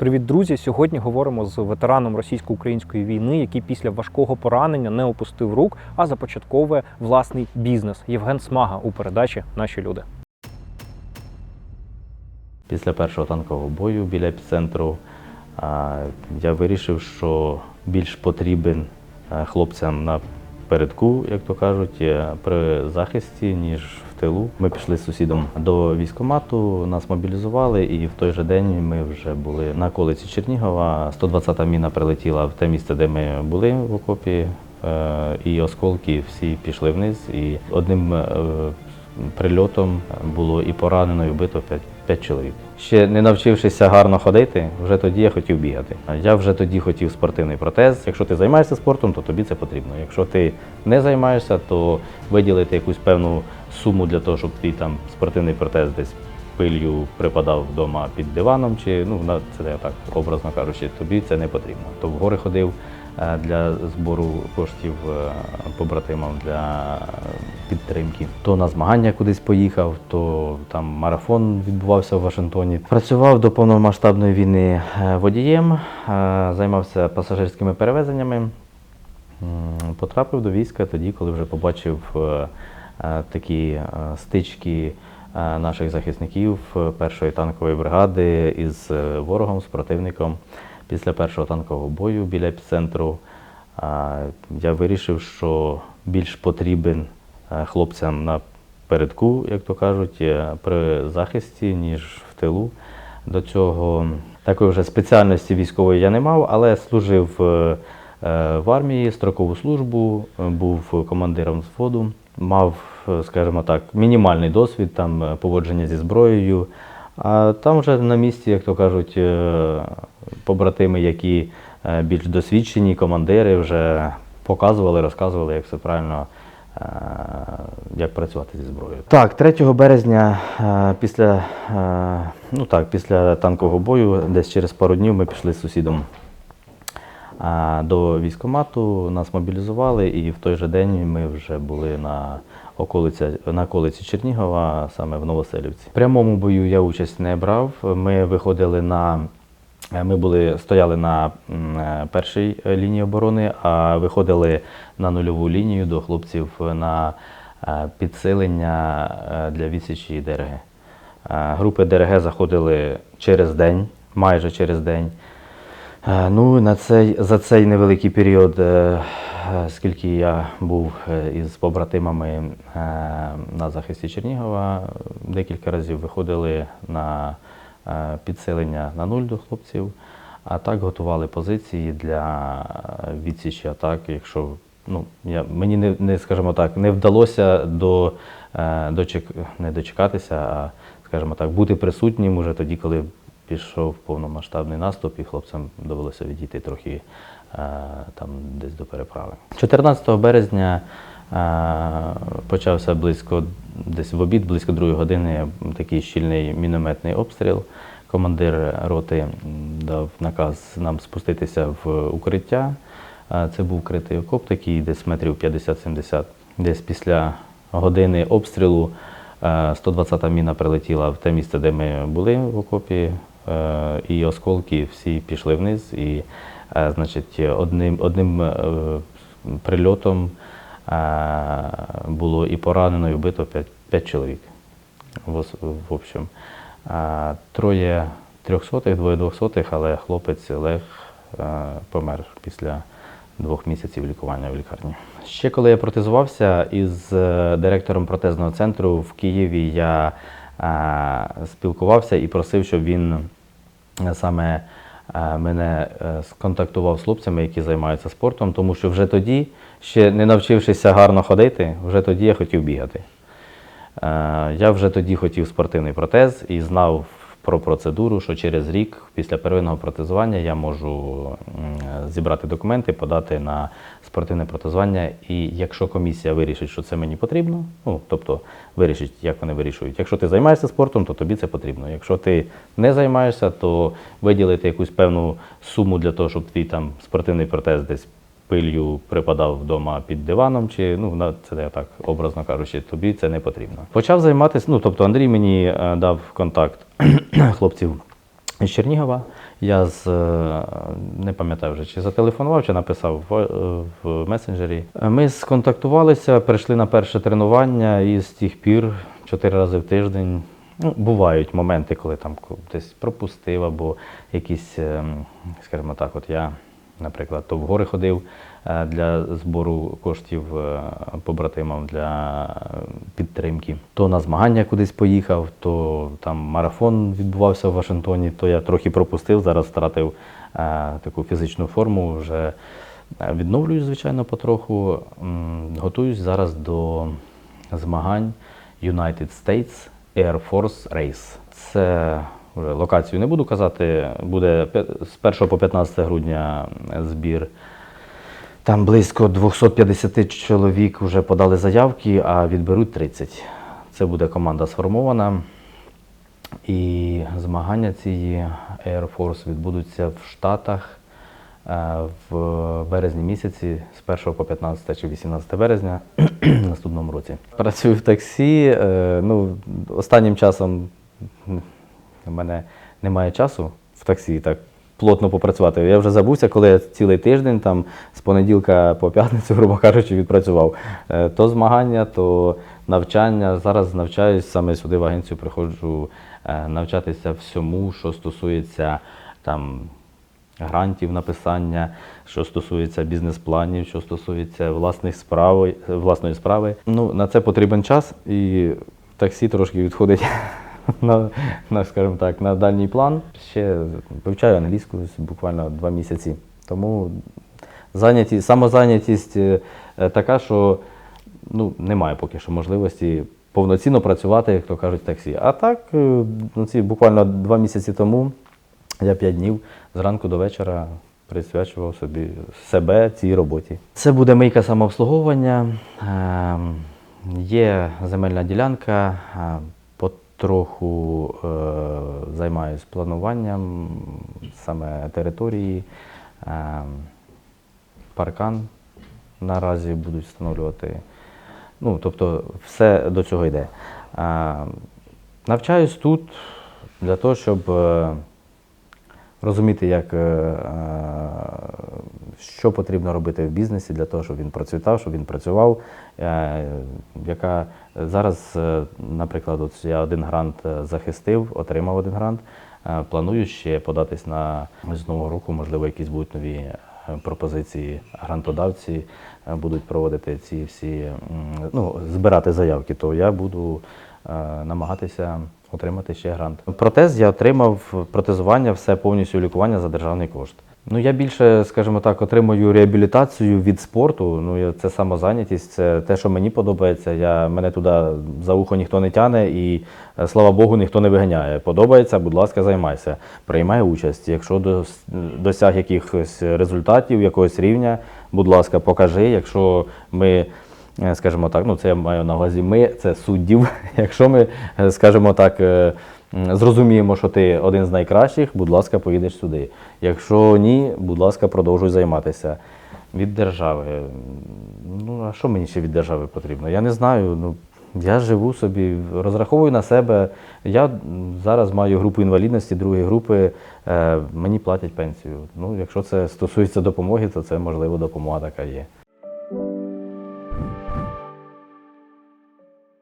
Привіт, друзі! Сьогодні говоримо з ветераном російсько-української війни, який після важкого поранення не опустив рук, а започатковує власний бізнес. Євген Смага у передачі Наші люди. Після першого танкового бою біля епіцентру я вирішив, що більш потрібен хлопцям на передку, як то кажуть, е, при захисті, ніж в тилу. Ми пішли з сусідом до військкомату, нас мобілізували, і в той же день ми вже були на околиці Чернігова. 120-та міна прилетіла в те місце, де ми були в окопі. е, І осколки всі пішли вниз. І одним е, прильотом було і поранено, і вбито 5, 5 чоловік. Ще не навчившися гарно ходити, вже тоді я хотів бігати. Я вже тоді хотів спортивний протез. Якщо ти займаєшся спортом, то тобі це потрібно. Якщо ти не займаєшся, то виділити якусь певну суму для того, щоб твій там спортивний протез десь пилью припадав вдома під диваном, чи ну це я так образно кажучи, тобі це не потрібно. То в гори ходив для збору коштів е, побратимам для підтримки. То на змагання кудись поїхав, то там марафон відбувався в Вашингтоні. Працював до повномасштабної війни е, водієм, е, займався пасажирськими перевезеннями. Потрапив до війська тоді, коли вже побачив е, е, такі е, стички е, наших захисників е, першої танкової бригади із е, ворогом, з противником. Після першого танкового бою біля епіцентру я вирішив, що більш потрібен е, хлопцям на передку, як то кажуть, е, при захисті, ніж в тилу. До цього такої вже спеціальності військової я не мав, але служив е, в армії строкову службу, був командиром взводу, мав, скажімо так, мінімальний досвід там поводження зі зброєю. А там вже на місці, як то кажуть, побратими, які е, більш досвідчені, командири вже показували, розказували, як все правильно. е, Як працювати зі зброєю. Так, 3 березня е, після, ну так, після танкового бою, десь через пару днів ми пішли з сусідом до військкомату, нас мобілізували, і в той же день ми вже були на околиці, на околиці Чернігова, саме в Новоселівці. В прямому бою я участь не брав. Ми виходили на. Е, Ми були, стояли на е, першій е, лінії оборони, а виходили на нульову лінію до хлопців на підсилення для відсічі ДРГ. Групи ДРГ заходили через день, майже через день. Ну, на цей, за цей невеликий період, скільки я був із побратимами на захисті Чернігова, декілька разів виходили на підсилення на нуль до хлопців, а так готували позиції для відсічі атак, якщо ну, я, мені не, не, скажімо так, не вдалося до, е, дочек, не дочекатися, а скажімо так, бути присутнім уже тоді, коли пішов повномасштабний наступ, і хлопцям довелося відійти трохи е, там десь до переправи. 14 березня е, почався близько десь в обід, близько другої години, такий щільний мінометний обстріл. Командир роти дав наказ нам спуститися в укриття. Це був критий окоп, такий десь метрів 50-70. Десь після години обстрілу е, 120-та міна прилетіла в те місце, де ми були в окопі, е, і осколки всі пішли вниз. І, е, значить, одним, одним е, прильотом було і поранено, і вбито 5, 5 чоловік. В, в общем. Троє трьохсотих, двоє двохсотих, але хлопець Олег помер після двох місяців лікування в лікарні. Ще коли я протезувався із е, директором протезного центру в Києві, я спілкувався і просив, щоб він е, саме мене е, сконтактував з хлопцями, які займаються спортом, тому що вже тоді, ще не навчившися гарно ходити, вже тоді я хотів бігати. Е, Я вже тоді хотів спортивний протез і знав про процедуру, що через рік після первинного протезування я можу зібрати документи, подати на спортивне протезування. І якщо комісія вирішить, що це мені потрібно, ну тобто вирішить, як вони вирішують. Якщо ти займаєшся спортом, то тобі це потрібно. Якщо ти не займаєшся, то виділити якусь певну суму для того, щоб твій там спортивний протез десь пилью припадав вдома під диваном, чи ну це я так образно кажучи, тобі це не потрібно. Почав займатися. Ну тобто Андрій мені е, дав контакт хлопців з Чернігова. Я з е, не пам'ятаю вже, чи зателефонував, чи написав в, е, в месенджері. Ми сконтактувалися, прийшли на перше тренування і з тих пір чотири рази в тиждень. Ну, бувають моменти, коли там десь пропустив, або якісь, ем, скажімо так, от я, наприклад, то в гори ходив е, для збору коштів е, побратимам для е, підтримки. То на змагання кудись поїхав, то там марафон відбувався в Вашингтоні, то я трохи пропустив, зараз втратив таку фізичну форму. Вже відновлююсь, звичайно, потроху. Готуюсь зараз до змагань United States Air Force Race. Це вже локацію не буду казати. Буде з 1 по 15 грудня збір. Там близько 250 чоловік вже подали заявки, а відберуть 30. Це буде команда сформована. І змагання цієї Air Force відбудуться в Штатах е, в березні місяці з 1 по 15 чи 18 березня наступному році. Працюю в таксі. е, Ну, останнім часом у мене немає часу в таксі так плотно попрацювати. Я вже забувся, коли я цілий тиждень там з понеділка по п'ятницю, грубо кажучи, відпрацював. Е, То змагання, то навчання. Зараз навчаюсь саме сюди в агенцію приходжу е, навчатися всьому, що стосується там грантів написання, що стосується бізнес-планів, що стосується власних справ, власної справи. Ну, на це потрібен час, і таксі трошки відходить на, на, скажімо так, на дальній план. Ще вивчаю англійську буквально два місяці. Тому зайнятість, самозайнятість е, е, така, що ну, немає поки що можливості повноцінно працювати, як то кажуть, таксі. А так, е, ну, ці буквально два місяці тому я п'ять днів зранку до вечора присвячував собі себе цій роботі. Це буде мийка самообслуговування. Ем, Є земельна ділянка, е, потроху е, займаюся плануванням саме території. Ем, Паркан наразі будуть встановлювати. Ну, тобто, все до цього йде. Ем, Навчаюсь тут для того, щоб е, розуміти, як, е, е, що потрібно робити в бізнесі для того, щоб він процвітав, щоб він працював. Е, Яка зараз, е, наприклад, от я один грант е, захистив, отримав один грант. Планую ще податись на з нового року, можливо, якісь будуть нові пропозиції. Грантодавці будуть проводити ці всі ну, збирати заявки, то я буду е, намагатися отримати ще грант. Протез я отримав протезування, все повністю лікування за державний кошт. Ну, я більше, скажімо так, отримую реабілітацію від спорту. Ну, це самозайнятість, це те, що мені подобається. Я, мене туди за ухо ніхто не тяне і, е, слава Богу, ніхто не виганяє. Подобається, будь ласка, займайся. Приймай участь. Якщо дос- досяг якихось результатів, якогось рівня, будь ласка, покажи. Якщо ми е, скажімо так, ну це я маю на увазі ми, це суддів. Якщо ми, е, скажімо так, зрозуміємо, що ти один з найкращих, будь ласка, поїдеш сюди. Якщо ні, будь ласка, продовжуй займатися. Від держави. Ну, а що мені ще від держави потрібно? Я не знаю. Ну, я живу собі, розраховую на себе. Я зараз маю групу інвалідності, другої групи, е, мені платять пенсію. Ну, якщо це стосується допомоги, то це можливо допомога така є.